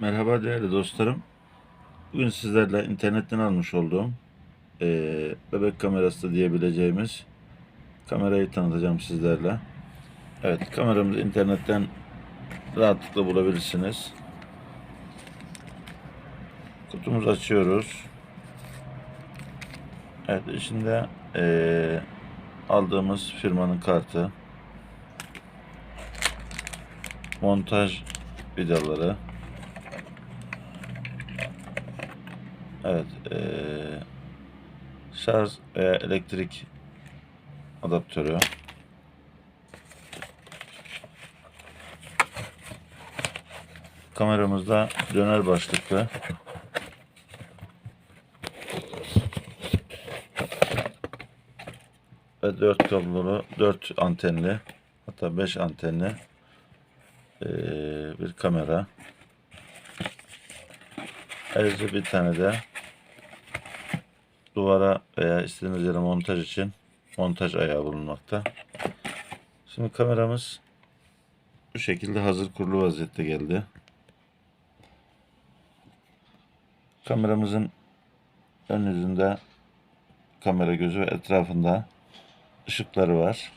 Merhaba değerli dostlarım. Bugün sizlerle internetten almış olduğum eee, bebek kamerası diyebileceğimiz kamerayı tanıtacağım sizlerle. Evet kameramızı internetten rahatlıkla bulabilirsiniz. Kutumuzu açıyoruz. Evet içinde eee, aldığımız firmanın kartı, montaj vidaları, Evet, eee, şarj veya elektrik adaptörü. Kameramızda döner başlıklı. Ve 4 kablolu, 4 antenli, hatta 5 antenli eee, bir kamera. Ayrıca bir tane de duvara veya istediğiniz yere montaj için montaj ayağı bulunmakta. Şimdi kameramız bu şekilde hazır kurulu vaziyette geldi. Kameramızın ön yüzünde kamera gözü ve etrafında ışıkları var.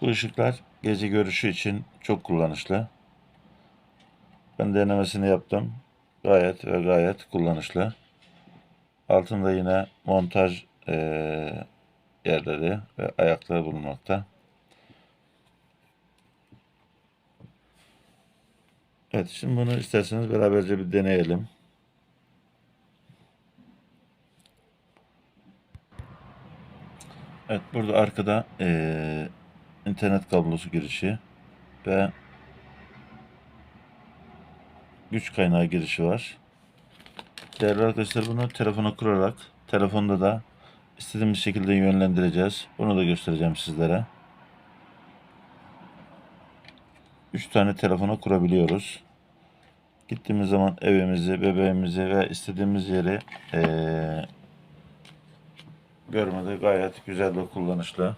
Bu ışıklar gece görüşü için çok kullanışlı. Ben denemesini yaptım. Gayet ve gayet kullanışlı. Altında yine montaj eee, yerleri ve ayakları bulunmakta. Evet, şimdi bunu isterseniz beraberce bir deneyelim. Evet, burada arkada eee, internet kablosu girişi ve güç kaynağı girişi var. Değerli arkadaşlar bunu telefona kurarak telefonda da istediğimiz şekilde yönlendireceğiz. Bunu da göstereceğim sizlere. 3 tane telefona kurabiliyoruz. Gittiğimiz zaman evimizi, bebeğimizi ve istediğimiz yeri eee görmede gayet güzel ve kullanışlı.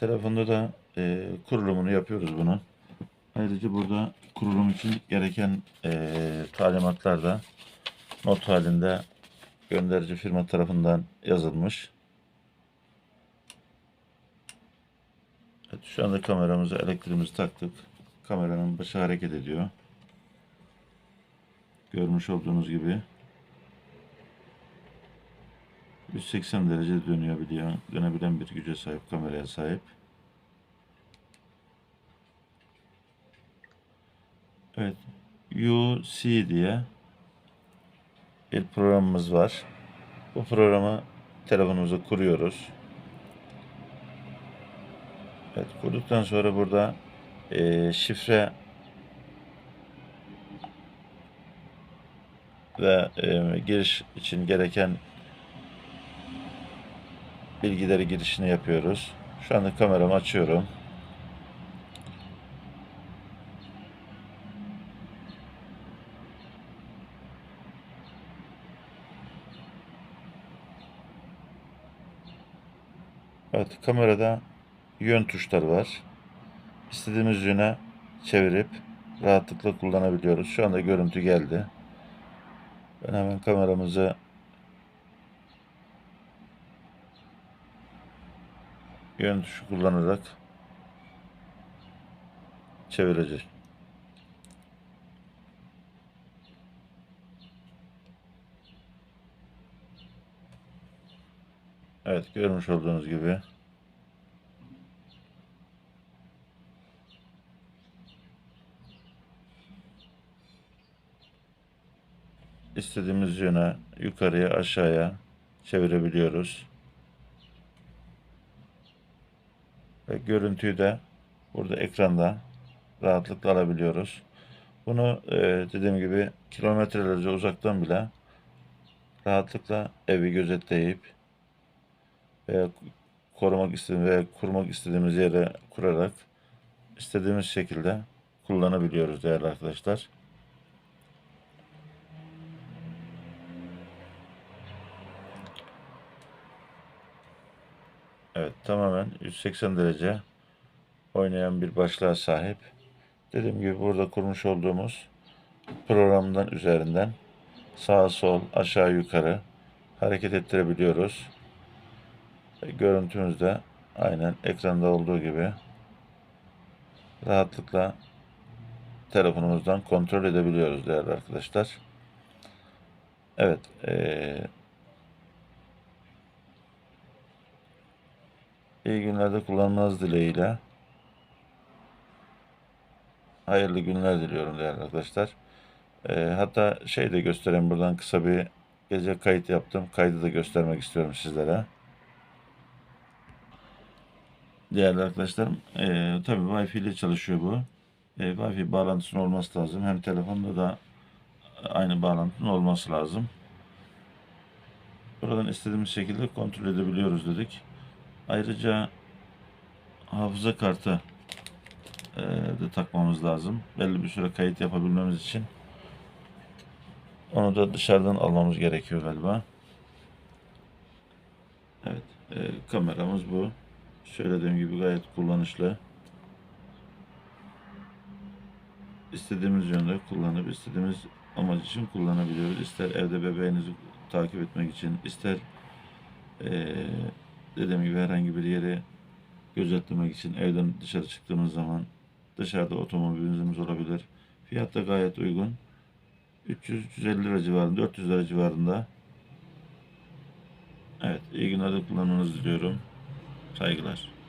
Telefonda da e, kurulumunu yapıyoruz bunu. Ayrıca burada kurulum için gereken e, talimatlar da not halinde gönderici firma tarafından yazılmış. Evet, şu anda kameramızı, elektriğimizi taktık. Kameranın başı hareket ediyor. Görmüş olduğunuz gibi 180 derece dönebiliyor. Dönebilen bir güce sahip, kameraya sahip. Evet. UC diye bir programımız var. Bu programı telefonumuza kuruyoruz. Evet, kurduktan sonra burada eee, şifre ve eee, giriş için gereken bilgileri girişini yapıyoruz. Şu anda kameramı açıyorum. Evet, kamerada yön tuşları var. İstediğimiz yöne çevirip rahatlıkla kullanabiliyoruz. Şu anda görüntü geldi. Ben hemen kameramızı yön tuşu kullanarak çevireceğiz. Evet görmüş olduğunuz gibi istediğimiz yöne yukarıya aşağıya çevirebiliyoruz. Ve görüntüyü de burada ekranda rahatlıkla alabiliyoruz. Bunu e, dediğim gibi kilometrelerce uzaktan bile rahatlıkla evi gözetleyip veya korumak istediğimiz veya kurmak istediğimiz yere kurarak istediğimiz şekilde kullanabiliyoruz değerli arkadaşlar. Evet tamamen 180 derece oynayan bir başlığa sahip. Dediğim gibi burada kurmuş olduğumuz programdan üzerinden sağ sol aşağı yukarı hareket ettirebiliyoruz. E, Görüntümüz de aynen ekranda olduğu gibi rahatlıkla telefonumuzdan kontrol edebiliyoruz değerli arkadaşlar. Evet. eee iyi günlerde kullanmanız dileğiyle. Hayırlı günler diliyorum değerli arkadaşlar. Eee, hatta şey de göstereyim buradan kısa bir gece kayıt yaptım. Kaydı da göstermek istiyorum sizlere. Değerli arkadaşlarım, eee tabii Wi-Fi ile çalışıyor bu. Eee, Wi-Fi bağlantısının olması lazım. Hem telefonda da aynı bağlantının olması lazım. Buradan istediğimiz şekilde kontrol edebiliyoruz dedik. Ayrıca hafıza kartı eee, de takmamız lazım. Belli bir süre kayıt yapabilmemiz için. Onu da dışarıdan almamız gerekiyor galiba. Evet, eee, kameramız bu. Söylediğim gibi gayet kullanışlı. İstediğimiz yönde kullanıp istediğimiz amaç için kullanabiliyoruz. İster evde bebeğinizi takip etmek için, ister eee dediğim gibi herhangi bir yeri gözetlemek için evden dışarı çıktığımız zaman dışarıda otomobilimiz olabilir. Fiyat da gayet uygun. 300-350 lira civarında, 400 lira civarında. Evet, iyi günlerde kullanmanızı diliyorum. Saygılar.